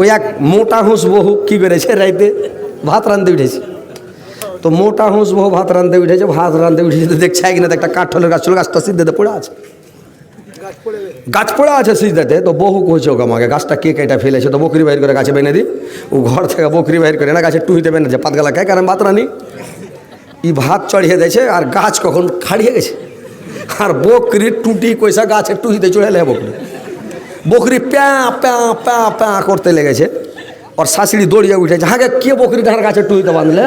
ওই এক মোটা হুঁস বহু কি করেছে রাইতে? ভাত রাঁধতে উঠেছে। তো মোটা হুঁস বহু ভাত রাঁধতে উঠেছে, ভাত রাঁধতে উঠেছে তো দেখছে তো একটা কাঠলের গাছ ছিল, গাছটা সিদ্ধেতে পড়ে আছে। গাছ পড়ে আছে সিজদাতে তো বহু কইছে ওকে আমাকে, গাছটা কে কেটে ফেলেছে, তো বকরি বাইর করে গাছে বেঁধে দিই। ও ঘর থেকে বকরি বাইর করে না গাছে টুহিতে বেঁধেছে পাতগালা খায় কারণ ভাত রানি ই ভাত চড়িয়ে দিয়েছে, আর গাছ কখন খাড়িয়ে গেছে। আর বকরি টুটি কইসা গাছে টুহিতে চড়ে লে বকরি। বকরি প্যা প্যা প্যা প্যা করতে লেগেছে। ওর শাশুড়ি দৌড়িয়ে উঠেছে, হাগে, কে বকরি ধার গাছে টুহিতে বাঁধলে?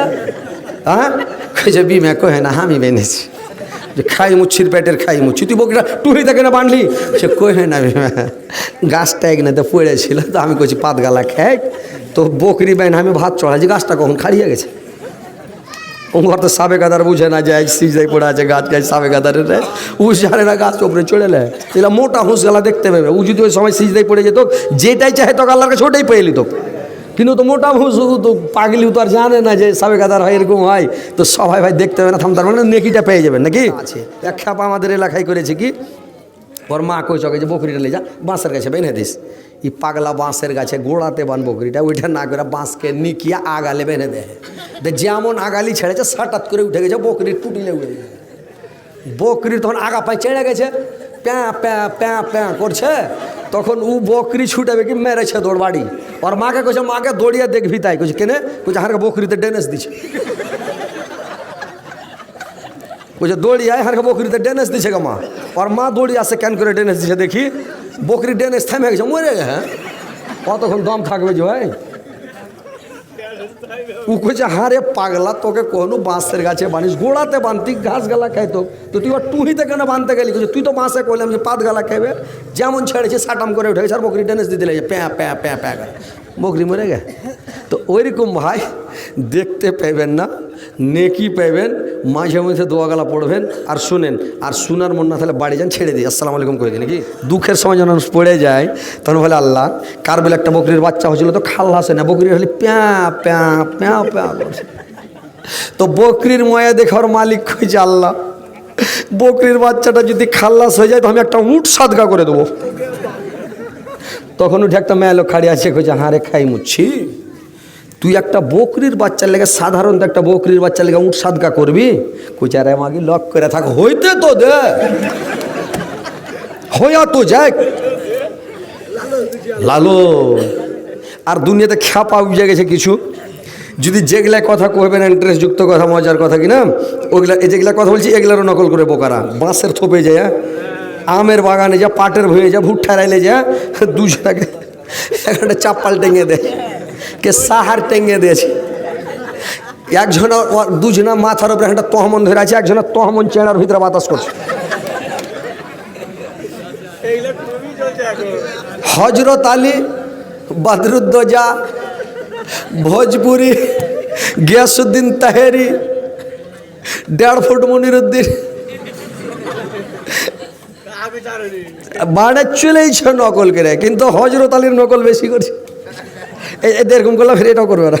হ্যাঁ কইছে, বিমে, কহে না, আমি বেঁধেছি। যে খাই মুচ্ছির পেটের খাই মুচ্ছি, তুই বকরিটা টুহি থেকে না বাঁধলি? সে কহে না, বিমা গাছটা একনাতে পড়েছিল, তো আমি কইছি পাত গালা খাই তো বকরি বেন আমি ভাত চড়াইছি, গাছটা কখন খাড়িয়ে গেছে। ওর তো সাবে গাদার বুঝে না যায় সিজাই পড়ে আছে গাছ গাছ সাবে গাদারের রে উ জানে না গাছ ওপরে চড়ে নেয় এলা মোটা হুঁস গেলা দেখতে পাবে ও যদি ওই সময় সিজদাই পড়ে যেত যেটাই চাহে তো আল্লাহর কাছে ওটাই পেয়ে নিত কিন্তু তো মোটা হুঁস তো পাগলি তো আর জানে না যে সাবে গাদার হয় এরকম হয় তো সবাই ভাই দেখতে হবে না থামতার মানে নেকিটা পেয়ে যাবেন নাকি আছে এক খাপ আমাদের এলাকায় করেছে কি ওর মা কই চকে যে বকরিটা লে যা বাঁশের গাছে বেঁধে দিস ই পাগলা বাঁশের গাছে গোড়াতে বান বকরিটা ওইটা না করে বাঁশকে নিকিয়া আগালে বেঁধে দেয়। যেমন আগালি ছেড়েছে, সাটাত করে উঠে গেছে বকরির টুটিলে উঠে গেছে। বকরির তখন আগা পায়ে চেড়ে গেছে, প্যাঁ প্যাঁ প্যাঁ প্যাঁ করছে, তখন ও বকরি ছুটাবে কি মেরেছে দৌড় বাড়ি। ওর মাকে কইছে, মাকে দৌড়িয়ে দেখবি তাই। কইছে, কেনে? কইছে, হারকে বকরিতে ডেনেস দিছে। বলছে, দৌড়ি আয়, হারকে বকরিতে ডেনেস দিছে গা মা। ওর মা দৌড়ি আসে কেন করে ডেনেস দিছে দেখি। বকরি ডেনেস থেমে গেছে, মরে গে হ্যাঁ? কতক্ষণ দম থাকবে যে ভাই? ও কইছে, হারে পাগলা, তোকে কোনো বাঁশের গাছে বানিস গোড়াতে বানতি ঘাস গালা খাইতো তো। তুই আর টুহিতে কেন বানতে গেলি? কইছে, তুই তো বাঁশে কইলাম যে পাত গালা খাইবে, যেমন ছেড়েছে সাটাম করে উঠে গেছে, আর বকরি ডেনেস দিয়ে দিলে প্যাঁ প্যাঁ প্যাঁ প্যাঁ করে। বকরি মরে গে। তো ওইরকম ভাই দেখতে পাইবেন না নেকি পাইবেন, মাঝে মাঝে দোয়াগালা পড়বেন, আর শুনেন, আর শোনার মন না তাহলে বাড়ি যান, ছেড়ে দিই আসসালামু আলাইকুম করে দিই নাকি? দুঃখের সময় যখন পড়ে যায়, তখন বলে, আল্লাহ, কার বলে একটা বকরির বাচ্চা হয়েছিল তো খাল হাসে না? বকরির হলে প্যা প্যা প্যা প্যা করছে। তো বকরির ময়া দেখার মালিক কইছে, আল্লাহ, বকরির বাচ্চাটা যদি খাল্লাস হয়ে যায়, তো আমি একটা উঠ সাদগা করে দেবো। তখন উঠে একটা মেয়ে লোক খাড়ি আছে, কইছে হারে খাই মুচ্ছি তুই একটা বকরির বাচ্চার লেগে সাধারণত একটা বকরির বাচ্চার লেগে উঠ সাদকা করবি? আরে মাগি, লক করে থাক, হইতে তো দে। হইয়া তো যাক। লালো আর দুনিয়াতে খ্যাপা উঠে গেছে কিছু। যদি যেগুলা কথা কহবেন যুক্ত কথা, মজার কথা কিনা ওইগুলা যেগুলা কথা বলছি, এগুলারও নকল করে বোকারা। বাঁশের থোপে যায় হ্যাঁ? আমের বাগানে যা, পাটের ভুঁয়ে যা, ভুট্টা রাইলে যা, দুজনাকে একটা চাপ্পাল টেঙে দেয়। কে সাহার টেঙে দিয়েছে। একজনা দুজনা মাথার উপরে একটা তহমন ধরে আছে, একজনা তহমন চেনার ভিতরে বাতাস করছে। হজরত আলী, বদরুদ্দোজা, ভোজপুরি গিয়াসুদ্দিন তাহেরি, দেড় ফুট মনিরুদ্দিন, বাড়ে চলেইছে নকল করে, কিন্তু হজরত আলীর নকল বেশি করছে। এরকম করলে ফের এটাও করবে না।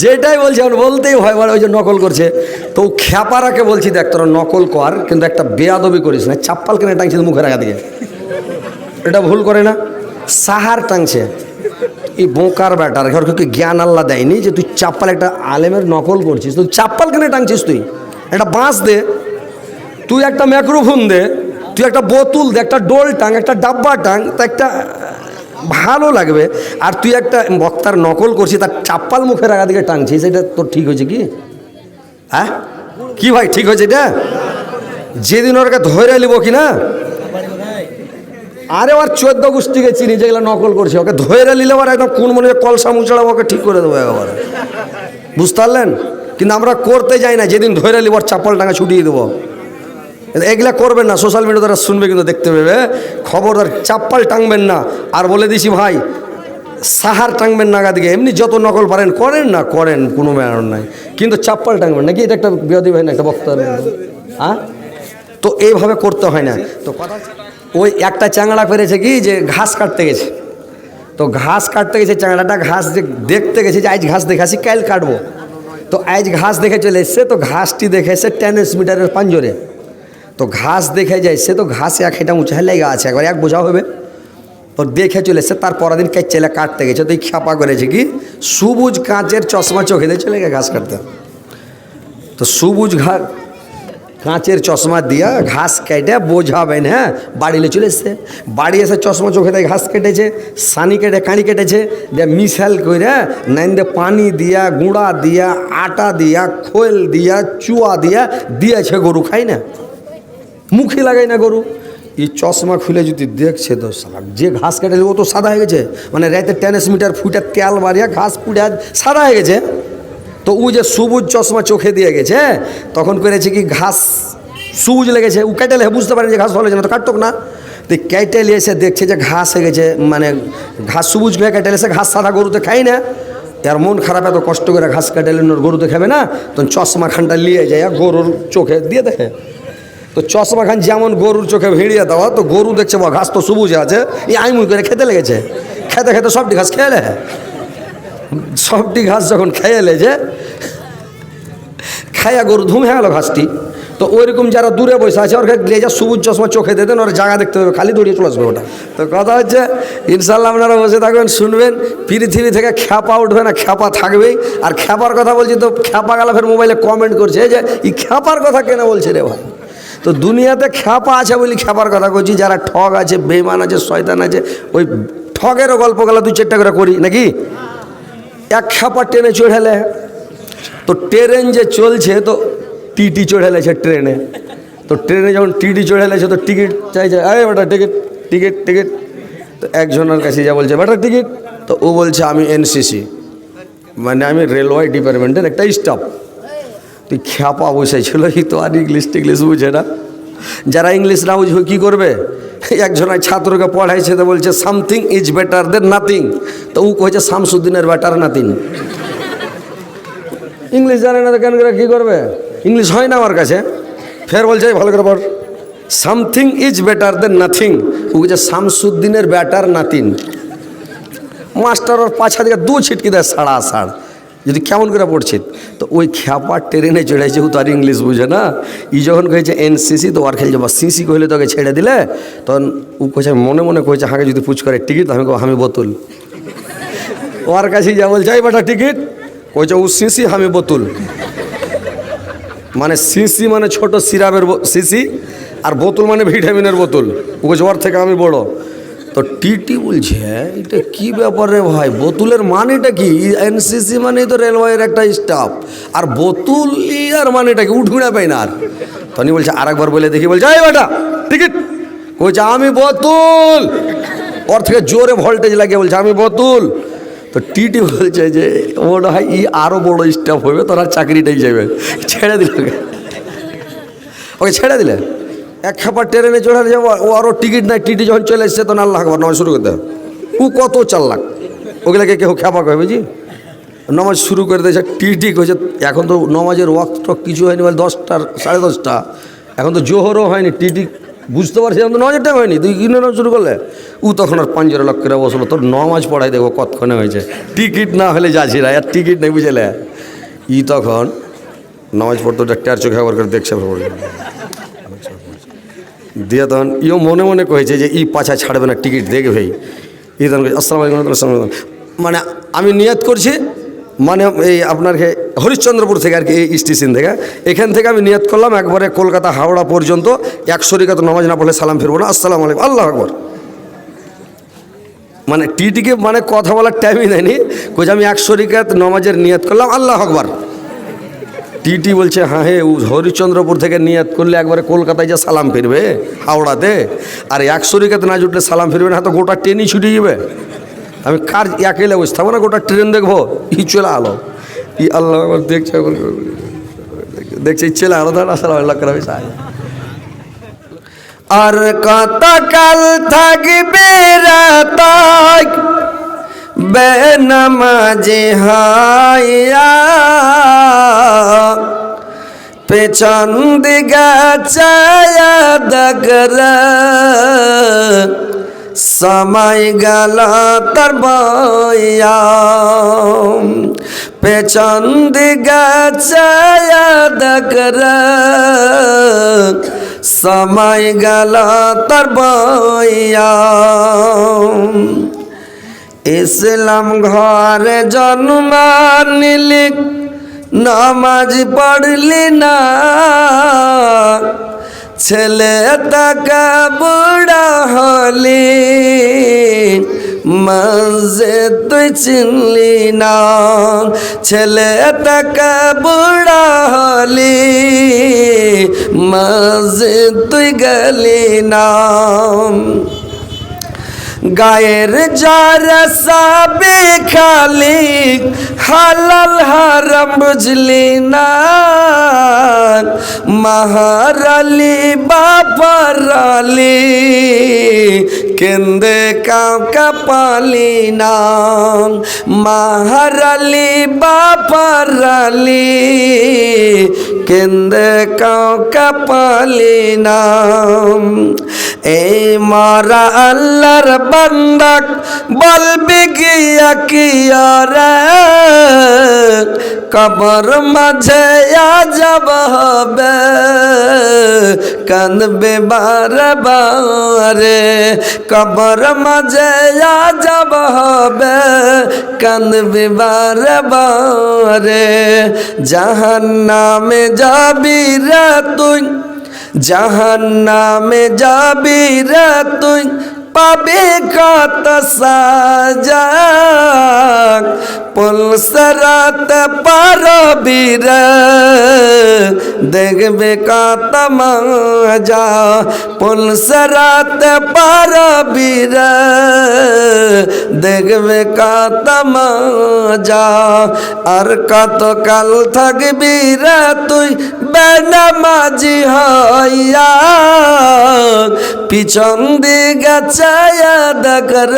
যেটাই বলছে আমার বলতেই হয় মানে ওই যে নকল করছে। তো খ্যাপারাকে বলছি, দেখ, তোরা নকল কর, কিন্তু একটা বেয়াদবি করিস না। চাপ্পাল কেনে টাংছে মুখের আগা দিকে। এটা ভুল করে না। সাহার টাংছে এই বোকার ব্যাটার ঘরকে জ্ঞান আল্লাহ দেয়নি যে তুই চাপ্পাল একটা আলেমের নকল করছিস। তুই চাপ্পাল কেনে টাংছিস তুই? একটা বাঁশ দে। তুই একটা ম্যাক্রোফোন দে। তুই একটা বোতল দে, একটা ডোল টাং, একটা ডাব্বা টাং, তা একটা ভালো লাগবে। আর তুই একটা বক্তার নকল করছিস, তার চাপ্পাল মুখের আগা দিকে টাংছিস এটা তোর ঠিক হয়েছে কি? হ্যাঁ? কি ভাই, ঠিক হয়েছে এটা? যেদিন ওরকে ধরে নিব কি না? আরে ওর চোদ্দ গোষ্ঠীকে চিনি যেগুলো নকল করছে, ওকে ধরে নিলে ওর একদম কোন মনে কলসা মুচড়া ওকে ঠিক করে দেবো একবারে বুঝতে পারলেন? কিন্তু আমরা করতে যাই না, যেদিন ধরে নিব চাপ্পাল টাঙা ছুটিয়ে দেবো। এগুলা করবেন না সোশ্যাল মিডিয়া তারা শুনবে কিন্তু দেখতে পেবে। খবরদার চাপ্পাল টাঙবেন না। আর বলে দিছি, ভাই, সাহার টাঙবেন নাগা দিকে। এমনি যত নকল পারেন, করেন না, করেন, কোনো ম্যান নাই। কিন্তু চাপ্পাল টাঙবেন নাকি? এটা একটা বিরোধী ভাই না একটা বক্তা হ্যাঁ? তো এইভাবে করতে হয় না। তো কথা ওই একটা চ্যাংড়া পেরেছে কি? যে ঘাস কাটতে গেছে। তো ঘাস কাটতে গেছে, চ্যাংড়াটা ঘাস যে দেখতে গেছে যে আজ ঘাস দেখে আসি, কাল কাটবো। তো আজ ঘাস দেখে চলে এসছে, তো ঘাসটি দেখে এসে টেনিস মিটারের পাঞ্জরে। তো ঘাস দেখে যায়, সে তো ঘাস এক হেঁটা উঁচা লেগে আছে একবার এক বোঝা হবে। ওর দেখে চলে এসছে তার পরের দিন কেচেলে কাটতে গেছে, তো খ্যাপা করেছে কি? সবুজ কাঁচের চশমা চোখে দিয়ে চলে গেছে ঘাস কাটতে। তো সবুজ ঘা কাঁচের চশমা দিয়া ঘাস কেটে বোঝাবেন হ্যাঁ? বাড়িলে চলে এসছে। বাড়ি এসে চশমা চোখে দেয় ঘাস কেটেছে, সানি কেটে কাঁড়ি কেটেছে, দিয়ে মিশাল করে নাইন দিয়ে পানি দিয়া, গুঁড়া দিয়া, আটা দিয়া, খোল দিয়া, চুয়া দিয়া দিয়েছে গরু খাই না? মুখে লাগাই না গরু। এই চশমা খুলে যদি দেখছে তো সালা যে ঘাস কেটেছে ও তো সাদা হয়ে গেছে। মানে রাতে টেনিস মিটার ফুটে তেল মারিয়া ঘাস পুড়ে সাদা হয়ে গেছে। তো ও যে সবুজ চশমা চোখে দিয়ে গেছে তখন করেছে কি ঘাস সবুজ লেগেছে। ও কেটে বুঝতে পারে যে ঘাস ভালো না, তো না। তো কেটে নিয়ে এসে দেখছে যে ঘাস হয়ে গেছে মানে ঘাস সবুজ হয়ে কেটে এসে ঘাস সাদা গরুতে খাই না। এর মন খারাপ, এত কষ্ট করে ঘাস কেটে ওর গরুতে খাবে না। তখন চশমা খানটা নিয়ে যায়, গরুর চোখে দিয়ে দেখে। তো চশমা খান যেমন গরুর চোখে ভিড়িয়ে দেওয়া, তো গরু দেখছে বা ঘাস তো সবুজ আছে। এই আইমুই করে খেতে লেগেছে। খেতে খেতে সবটি ঘাস খেয়ে লে সবটি ঘাস যখন খেয়ে লেছে খাইয়া গরু ধুম গেল ঘাসটি। তো ওইরকম যারা দূরে বসে আছে, ওরকে লেজা সবুজ চশমা চোখে দিয়ে দেন, ওরা জায়গা দেখতে পাবে, খালি দৌড়িয়ে চলে আসবে ওটা। তো কথা হচ্ছে ইনশাল্লাহ আপনারা বসে থাকবেন, শুনবেন, পৃথিবী থেকে খ্যাপা উঠবে না, খ্যাপা থাকবেই। আর খ্যাপার কথা বলছি তো, খ্যাপা গেলা ফের মোবাইলে কমেন্ট করছে যে, এই খ্যাপার কথা কেন বলছে রে ভাই? তো দুনিয়াতে খ্যাপা আছে বলি খ্যাপার কথা করছি যারা ঠগ আছে বেমান আছে, শয়তান আছে, ওই ঠগেরও গল্পগুলো দু চারটা করে করি, নাকি? এক খ্যাপা ট্রেনে চড়েলে তো ট্রেন যে চলছে, তো টিটি চড়েলেছে ট্রেনে। তো ট্রেনে যখন টিটি চড়েলেছে তো টিকিট চাইছে আরে বেটা, টিকিট টিকিট টিকিট। তো একজনের কাছে যা বলছে, বেটা, টিকিট? তো ও বলছে, আমি এনসিসি। মানে আমি রেলওয়ে ডিপার্টমেন্টের একটা স্টাফ। তুই খ্যাপা বসেছিল এই তো আর ইংলিশ টিংলিশ বুঝে না। যারা ইংলিশ না বুঝবে কী করবে? একজন ছাত্রকে পড়াইছে তো বলছে something is better than nothing তো ও কয়েছে শামসুদ্দিনের বেটার নাতিন ইংলিশ জানে না তো কেন করে কী করবে? ইংলিশ হয় না আমার কাছে। ফের বলছে ভালো করে পড়। Something is better than nothing ও বলছে শামসুদ্দিনের বেটার নাতিন মাস্টার ওর পাছা দিকে দু ছিটকি দেয়, সাড়া, সাড়। যদি কেমন করে পড়ছে? তো ওই খ্যাপা ট্রেনে চড়েছে ও তো আর ইংলিশ বুঝে না। ই যখন কয়েছে এনসিসি তো আর খেলছে, বা সিসি কইলে তোকে ছেড়ে দিলে? তখন ও কয়েছে মনে মনে কয়েছে হাঁকে যদি পুচ করে টিকিট আমি আমি বোতল। ওর কাছে যা বলছে, এই বেটা, টিকিট? কইছে, ও সিসি আমি বোতল। মানে সিসি মানে ছোট সিরাপের সিসি আর বোতল মানে ভিটামিনের বোতল। ও কইছে, ওর থেকে আমি বড়। তো টিটি বলছে, এটা কি ব্যাপার ভাই? বোতলের মানেটা কি? এনসিসি মানে তো রেলওয়ের একটা স্টাফ আর বোতল আর মানেটা কি? উঠুনা পাই না আর। তনি বলছে আর একবার বলে দেখি, বলছে, এই বেটা, টিকিট। কইছে, আমি বোতল। ওর থেকে জোরে ভোল্টেজ লাগে বলছে, আমি বোতল। তো টিটি বলছে যে, মনে হয় ই আরও বড় স্টাফ হবে, তোর চাকরিটাই যাবে। ছেড়ে দিল। ওকে, ছেড়ে দিলে। এক খাবার ট্রেনে চড়ে যাব ও আরও টিকিট নাই, টিটি যখন চলে এসছে, তখন আল্লাহ খাবার নামাজ শুরু করতে হবে। ও কত চার লাখ ওগুলাকে কেউ খেপা কয় বুঝি নামাজ শুরু করে দিয়েছে, টিটি কয়েছে এখন তো নমাজের ওয়াক্ত কিছু হয়নি, বলে দশটার সাড়ে দশটা। এখন তো জোহরও হয়নি, টিটি বুঝতে পারছি এখন তো নমাজের টাইম হয়নি। তুই কিনে নাম শুরু করলে? ও তখন আর পাঞ্জরে লক্ষ করে বসল, তোর নমাজ পড়াই দেখো কতক্ষণে হয়েছে। টিকিট না হলে যাচ্ছি না আর টিকিট নেই, বুঝলে? ই তখন, নামাজ পড়তো, ডাক্তার চোখে আবার করে দেখছে দিয়ে তখন ইও মনে মনে কয়েছে যে, ই পাছা ছাড়বে না, টিকিট দেখবেই ই তখন আসসালামু আলাইকুম মানে আমি নিয়াত করছি মানে এই আপনার হে- হরিশ্চন্দ্রপুর থেকে আর কি, এই স্টেশন থেকে। এখান থেকে আমি নিয়ত করলাম, একবারে কলকাতা হাওড়া পর্যন্ত। একশো রিকাত নামাজ না পড়লে সালাম ফিরবো না। আসসালামু আলাইকুম, আল্লাহ আকবর। মানে টিটিকে মানে কথা বলার টাইমই নেয়নি কইছে, আমি একশো রিকাত নমাজের নিয়ত করলাম, আল্লাহ আকবর। টিটি বলছে হ্যাঁ হে হরিচন্দ্রপুর থেকে নিয়াত করলে একবারে কলকাতায় যা সালাম ফিরবে, হাওড়াতে। আর একশো রিকাতে না জুটলে সালাম ফিরবে না, তো গোটা ট্রেনই ছুটে যাবে। আমি কার একেলে বসে থাকব না গোটা ট্রেন দেখব, ই চলে আলো। ই আল্লাহ একবার দেখছে দেখছে চলে আলো, দাঁড়া, সালাম আল্লাহ করে আর কতকাল থাকবে রাতাক, বেনামাজি হাইয়া পেছন দিগা চায়া দগর সময় গেল তার বইয়া পেছন দিগা চায়া দগর সময় গেল তার বইয়া ইসলাম ঘরে জন্ম নিলি নামাজ পড়লি না। ছেলে তাকা বুড়া হলি মজে তুই চিনলি না। ছেলে তাকা বুড়া হলি মজে তুই গলি না। গায়ের যার সাবে খালি, হালাল হারাম বুঝলি না। মাহারালি বাপারালি কেন্দে কাউকা পালি না। মাহারালি বাপারালি কেন্দে পালি না। এই মারা আল্লাহর বান্দাক বলবি গিয়া কিয়ারে কবর মাঝে আজব হবে, কানবে বারে বারে কবর মাঝে আজব হবে, কানবে বারে বারে জাহান নামে যাবি রে তুই জাহান নামে যাবি রে তুই। পাবে কত সাজা পুলসরাত পারবি রে দেখবে কত মজা। পুলসরাত পারবি রে দেখবে কত মজা। আর কত কাল থাকবি রে তুই বেনামাজি হইয়া। পিছন দিকে চায়া দেখর।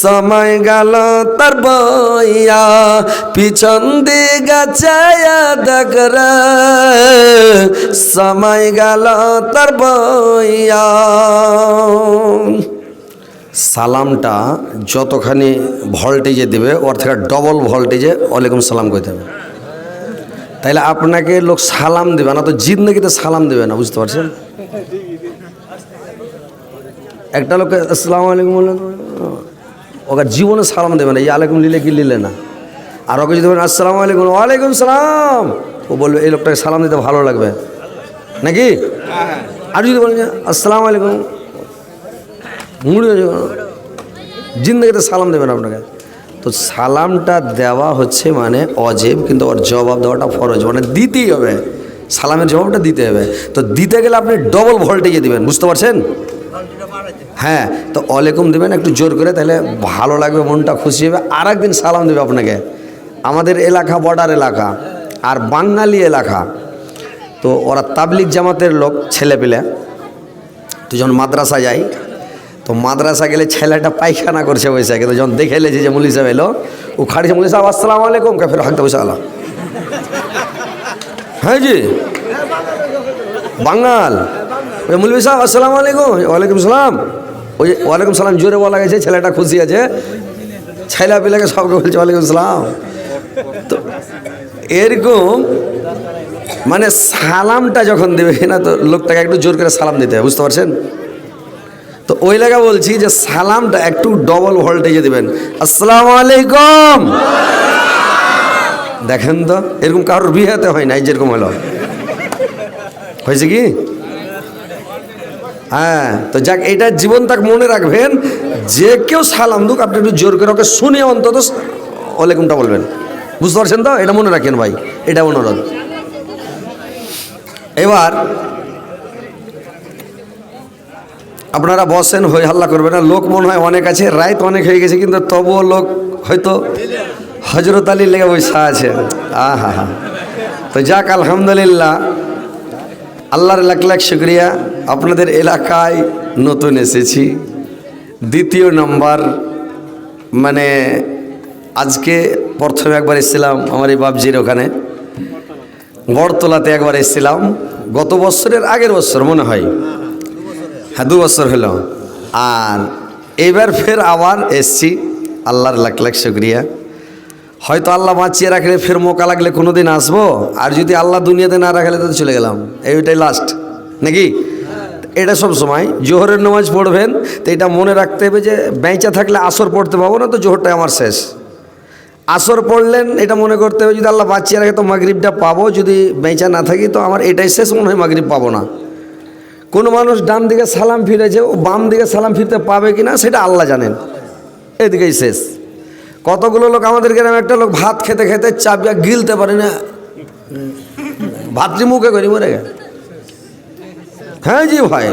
সময় গেল তার বইয়া, পিছন দিকে চায়া দেখর। সময় গেল তার বইয়া। সালামটা যতখানি ভোল্টেজে দেবে, ওর থেকে ডবল ভোল্টেজে ওয়ালাইকুম সালাম করতে হবে। তাইলে আপনাকে লোক সালাম দেবে না তো জিন্দগিতে সালাম দেবে না, বুঝতে পারছেন? একটা লোককে, আসসালামু আলাইকুম বললেন। ওকে জীবনে সালাম দেবে না, এই আলাইকুম লিলে কি লিলে না। আর ওকে যদি বলেন, আসসালামু আলাইকুম ওয়ালাইকুম সালাম ও বলবে, এই লোকটাকে সালাম দিতে ভালো লাগবে। নাকি? আর যদি বলেন আসসালামু আলাইকুম মুড়ি জিন্দগিতে সালাম দেবেন আপনাকে। তো সালামটা দেওয়া হচ্ছে মানে অজেব, কিন্তু ওর জবাব দেওয়াটা ফরজ। মানে দিতেই হবে। সালামের জবাবটা দিতে হবে। তো দিতে গেলে আপনি ডবল ভোল্টেজে দিবেন, বুঝতে পারছেন? হ্যাঁ তো ওয়ালাইকুম দেবেন, একটু জোর করে, তাহলে ভালো লাগবে, মনটা খুশি হবে। আর একদিন সালাম দেবে আপনাকে। আমাদের এলাকা বর্ডার এলাকা, আর বাঙালি এলাকা। তো ওরা তাবলিক জামাতের লোক ছেলে পেলে তো যখন মাদ্রাসা যাই তো মাদ্রাসা গেলে ছেলেটা পায়খানা করছে বসে কিন্তু যখন দেখে এলেছে যে মুলি সাহেব এলো, ও খাড়িছে মুলি সাহেব, আসসালামু আলাইকুম। কে ফের হাঁকতে বসে আলা হ্যাঁ জি। বাঙাল। মুলবি সাহেব, আসসালামু আলাইকুম। ওয়ালাইকুম সালাম। ওই ওয়ালাইকুম সালাম, জোরে বলা গেছে, ছেলেটা খুশি আছে। ছেলে পেলেকে সবকে বলছে, ওয়ালাইকুম সালাম। তো এরকম মানে সালামটা যখন দেবে না, তো লোকটাকে একটু জোর করে সালাম দিতে হবে বুঝতে পারছেন? তো ওই লাগা বলছি যে, সালামটা একটু ডবল ভোল্টেজে দেবেন। আসসালাম আলাইকুম। দেখেন তো, এরকম কারোর বিয়েতে হয় নাই, যেরকম হলো। হয়েছে কি? হ্যাঁ তো যাক এটা জীবন তাক মনে রাখবেন, যে কেউ সালাম দুক, আপনি একটু জোর করে ওকে শুনে অন্তত ওয়ালাইকুমটা বলবেন। বুঝতে পারছেন তো? এটা মনে রাখেন ভাই, এটা অনুরোধ। এবার, আপনারা বসেন, হই হাল্লা করবেন না। লোক মনে হয় অনেক আছে রাত অনেক হয়ে গেছে, কিন্তু তবুও লোক হয়তো হজরত আলী লেগে বসে আছে। আহা হা তো যাক, আলহামদুলিল্লাহ। আল্লাহর লাখ লাখ শুক্রিয়া। আপনাদের এলাকায় নতুন এসেছি। দ্বিতীয় নম্বর মানে আজকে প্রথমে একবার এসেছিলাম আমার এই বাবজির ওখানে। বড়তলাতে একবার এসেছিলাম। গত বছরের আগের বছর মনে হয়। হ্যাঁ দু বছর হলো। আর এবার ফের আবার এসছি। আল্লাহর লাখ লাখ শুক্রিয়া। হয়তো আল্লাহ বাঁচিয়ে রাখলে ফের মোকা লাগলে কোনো দিন আসব? আর যদি আল্লাহ দুনিয়াতে না রাখলে তো চলে গেলাম। এইটাই লাস্ট নাকি? এটা সব সময়। জোহরের নামাজ পড়বেন, তো এটা মনে রাখতে হবে যে, বেঁচা থাকলে আসর পড়তে পাবো না, তো জোহরটাই আমার শেষ। আসর পড়লেন, এটা মনে করতে হবে, যদি আল্লাহ বাঁচিয়ে রাখে, তো মাগরিবটা পাবো। যদি বেঁচা না থাকি, তো আমার এটাই শেষ, মনে হয় মাগরিব পাবো না। কোনো মানুষ ডান দিকে সালাম ফিরেছে, ও বাম দিকে সালাম ফিরতে পাবে কি না সেটা আল্লাহ জানেন। এদিকেই শেষ। কতগুলো লোক আমাদের গ্রামে? একটা লোক ভাত খেতে খেতে চাপিয়া গিলতে পারে না। ভাতটি মুখে করি মরে গে হ্যাঁ জি ভাই,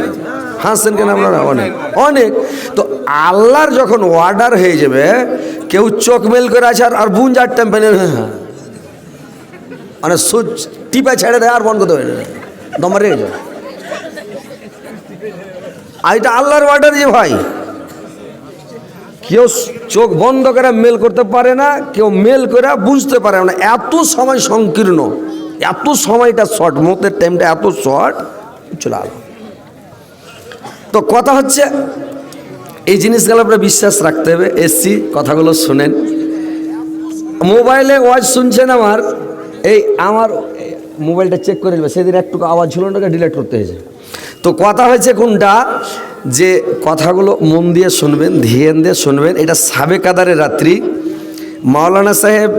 হাসছেন কেন আপনারা? অনেক অনেক। তো আল্লাহর যখন অর্ডার হয়ে যাবে, কেউ চোখ মেল করে আছে আর বুন যার টেম্পেনে হ্যাঁ মানে সুচ টিপে ছেড়ে দেয় আর বন্ধ করতে হবে দমা রেগে আর এটা আল্লাহর অর্ডার যে ভাই। কেউ চোখ বন্ধ করে মেল করতে পারে না, কেউ মেল করে বুঝতে পারে না। এত সময় সংকীর্ণ, এত সময়টা শর্ট মতের টাইমটা এত শর্ট চলে আলো। তো কথা হচ্ছে, এই জিনিসগুলো আপনার বিশ্বাস রাখতে হবে। এসছি কথাগুলো শুনেন। মোবাইলে ওয়াজ শুনছেন আমার, এই আমার মোবাইলটা চেক করে নেবে। সেদিন একটু আওয়াজ না ডিলিট করতে হয়েছে। তো কথা হয়েছে কোনটা? যে কথাগুলো মন দিয়ে শুনবেন, ধ্যান দিয়ে শুনবেন, এটা সাবেক কাদারের রাত্রি। মাওলানা সাহেব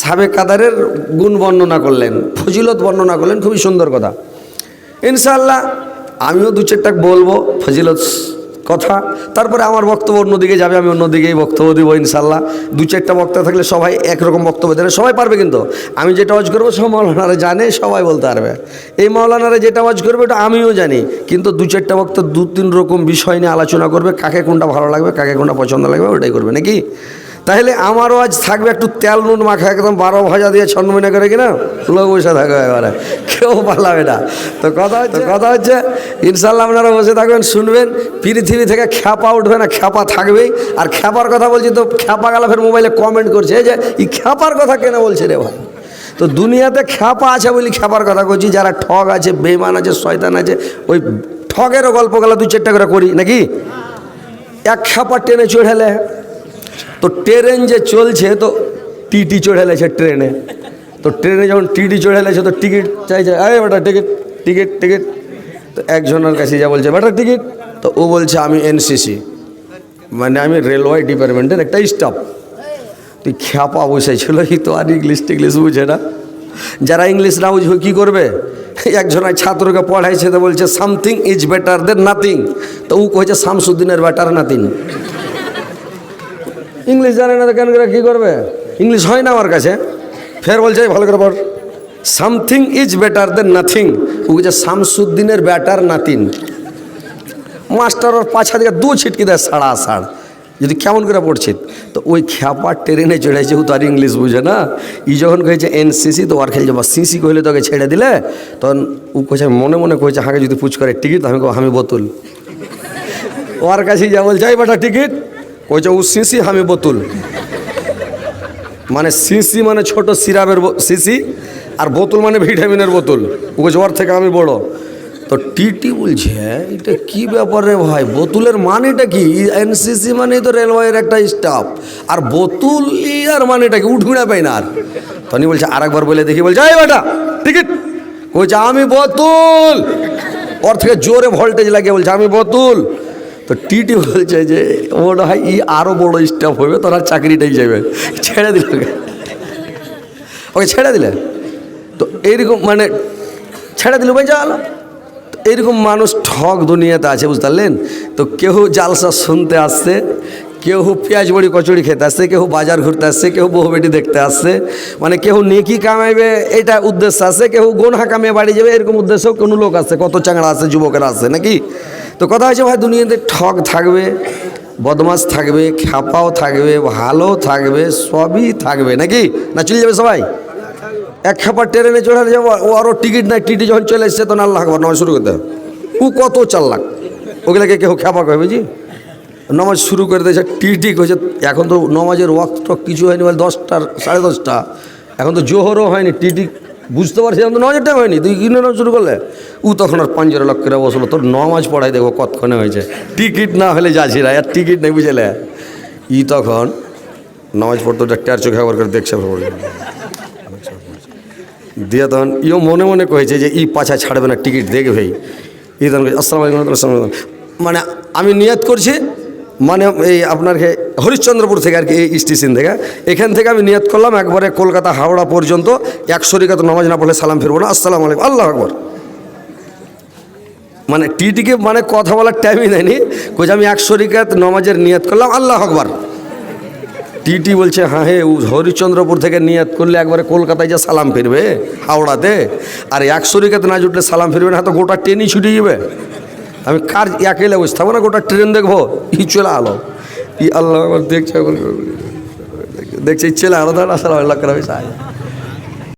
সাবেক কাদারের গুণ বর্ণনা করলেন, ফজিলত বর্ণনা করলেন, খুবই সুন্দর কথা। ইনশাল্লাহ আমিও দু চারটা বলব, ফজিলত কথা। তারপরে আমার বক্তব্য অন্যদিকে যাবে, আমি অন্যদিকেই বক্তব্য দেবো ইনশাল্লাহ দু চারটা বক্তা থাকলে সবাই একরকম বক্তব্য দেবে, সবাই পারবে কিন্তু। আমি যেটা ওয়াজ করব, সব মাওলানারা জানে, সবাই বলতে পারবে। এই মাওলানারা যেটা ওয়াজ করবে, ওটা আমিও জানি। কিন্তু দু চারটা বক্তা দু তিন রকম বিষয় নিয়ে আলোচনা করবে, কাকে কোনটা ভালো লাগবে, কাকে কোনটা পছন্দ লাগবে, ওটাই করবে, নাকি? তাহলে আমারও আজ থাকবে একটু তেল নুন মাখা, একদম বারো ভাজা দিয়ে ছন্নমনে করে কিনা? লোক বসে থাকবে এবারে কেউ পালাবে না। তো কথা হচ্ছে কথা হচ্ছে ইনশাল্লাহ আপনারা বসে থাকবেন, শুনবেন। পৃথিবী থেকে খ্যাপা উঠবে না, খ্যাপা থাকবেই। আর খ্যাপার কথা বলছি তো খ্যাপা গালা ফের মোবাইলে কমেন্ট করছে। যে, এই খ্যাপার কথা কেন বলছে রে ভাই? তো দুনিয়াতে খ্যাপা আছে বলি খ্যাপার কথা করছি যারা ঠগ আছে বেমান আছে, শয়তান আছে, ওই ঠগেরও গল্পগুলো দু চারটা করে করি, নাকি? এক খ্যাপা টেনে চড়েলে তো ট্রেন যে চলছে, তো টিটি চড়েলেছে ট্রেনে। তো ট্রেনে যখন টিটি চড়েলেছে তো টিকিট চাইছে আরে বেটা, টিকিট টিকিট টিকিট। তো একজনের কাছে যা বলছে, বেটা, টিকিট। তো ও বলছে, আমি এনসিসি। মানে আমি রেলওয়ে ডিপার্টমেন্টের একটা স্টাফ। তুই খ্যাপা বসেছিল কি তো আর ইংলিশ টিংলিশ বুঝে না। যারা ইংলিশ না বুঝবে, কী করবে? একজন ছাত্রকে পড়াইছে, তো বলছে, something is better than nothing. তো ও কয়েছে শামসুদ্দিনের বেটার নাথিং। ইংলিশ জানে না তো কেন করে কী করবে? ইংলিশ হয় না আমার কাছে। ফের বলছে, "এই ভালো করে পড়। Something is better than nothing ও বলছে, শামসুদ্দিনের বেটার নাতিন। মাস্টার ওর পাছা দিকে দু ছিটকি দেয়, সাড়া, সাড়। যদি কেমন করে পড়ছে তো ওই খ্যাপার ট্রেনে চড়েছে ও তো আর ইংলিশ বুঝে না। ই যখন কয়েছে এনসিসি, তো আর খেলছে বা সিসি কইলে তোকে ছেড়ে দিলে? তখন ও কইছে, মনে মনে কইছে হাঁকে যদি পুচ করে টিকিট, আমি আমি বোতল। ওর কাছে যা বলছে, এই বেটা, টিকিট। কইছে ও সিসি আমি বোতল। মানে সিসি মানে ছোট সিরাপের সিসি, আর বোতল মানে ভিটামিনের বোতল। ও কইছে ওর থেকে আমি বড়। তো টিটি বলছে এটা কি ব্যাপার রে ভাই? বোতলের মানেটা কি? এনসিসি মানে তো রেলওয়ের একটা স্টাফ। আর বোতল ই আর মানেটা কি? উঠুড়া পাই না আর। তনি বলছে, আরেকবার বলে দেখি। বলছে, এই বেটা টিকিট কইছে, আমি বোতল। ওর থেকে জোরে ভোল্টেজ লাগে বলছে, আমি বোতল। তো টিটি বলছে যে, মনে হয় ই আরও বড় স্টাফ হবে, তোর আর চাকরিটাই যাবে। ছেড়ে দিল ওকে। ছেড়ে দিলে। তো এইরকম মানে ছেড়ে দিল ভাই, জাল। এইরকম মানুষ ঠক দুনিয়াতে আছে, বুঝতে পারলেন? তো কেউ জালসা শুনতে আসছে কেউ পেঁয়াজ বড়ি কচুরি খেতে আসছে কেউ বাজার ঘুরতে আসছে কেউ বউ বেটি দেখতে আসছে। মানে কেউ নেকি কামাইবে, এটা উদ্দেশ্য আছে কেউ গোনা কামিয়ে বাড়ি যাবে, এরকম উদ্দেশ্যেও কোনো লোক আছে? কত চাংড়া আছে, যুবকেরা আছে, নাকি? তো কথা হচ্ছে ভাই, দুনিয়াতে ঠক থাকবে বদমাস থাকবে, খ্যাপাও থাকবে, ভালো থাকবে, সবই থাকবে, নাকি? না চলে যাবে সবাই? এক খাবার ট্রেনে চড়ালে যাব, ও আরও টিকিট নাই টিটি যখন চলে এসছে, তখন আল্লাহ আকবর নামাজ শুরু করতে হবে। ও কত চার লাখ ওগুলাকে কেউ খ্যাপা কবে জি নামাজ শুরু করে দিয়েছে টিটি কইছে এখন তো নমাজের ওয়াক্ত কিছু হয়নি, বলে দশটার সাড়ে দশটা। এখন তো জোহরও হয়নি টিটি বুঝতে পারছি তো নমাজের টাইম হয়নি, তুই কিনে নামাজ শুরু করলে? ও তখন আর পাঞ্জের লক্ষ করে বসল তোর নমাজ পড়াই দেখো কতক্ষণে হয়েছে। টিকিট না হলে যাচ্ছি না, আর টিকিট নেই বুঝলে? ই তখন নামাজ পড়তো ডাক্তার চোখে একবার করে দেখছে দিয়ে তখন ইও মনে মনে কয়েছে যে, ই পাছা ছাড়বে না, টিকিট দেখবেই ই তখন আসসালামু। মানে আমি নিয়ত করছি মানে এই আপনার হরিশ্চন্দ্রপুর থেকে আর কি এই স্টেশন থেকে। এখান থেকে আমি নিয়ত করলাম, একবারে কলকাতা হাওড়া পর্যন্ত, একশো রিকাত নামাজ না পড়লে সালাম ফিরবো না। আসসালামু আলাইকুম। আল্লাহ আকবর। মানে টিটিকে মানে কথা বলার টাইমই দেয়নি। কোচ আমি একশো রিকাত নমাজের নিয়ত করলাম, আল্লাহ আকবর। টিটি বলছে হ্যাঁ হে হরিশ্চন্দ্রপুর থেকে নিয়ত করলে একবারে কলকাতায় যা সালাম ফিরবে হাওড়াতে। আর একশো রিকাতে না জুটলে সালাম ফিরবে না, তো গোটা ট্রেনই ছুটে যাবে। আমি কার একেলে বসে থাকব না, গোটা ট্রেন দেখব ই চলে আলো ই আল্লাহ দেখছে। দেখছে, ই ছেলে আলাদা আসলে আল্লাহ করা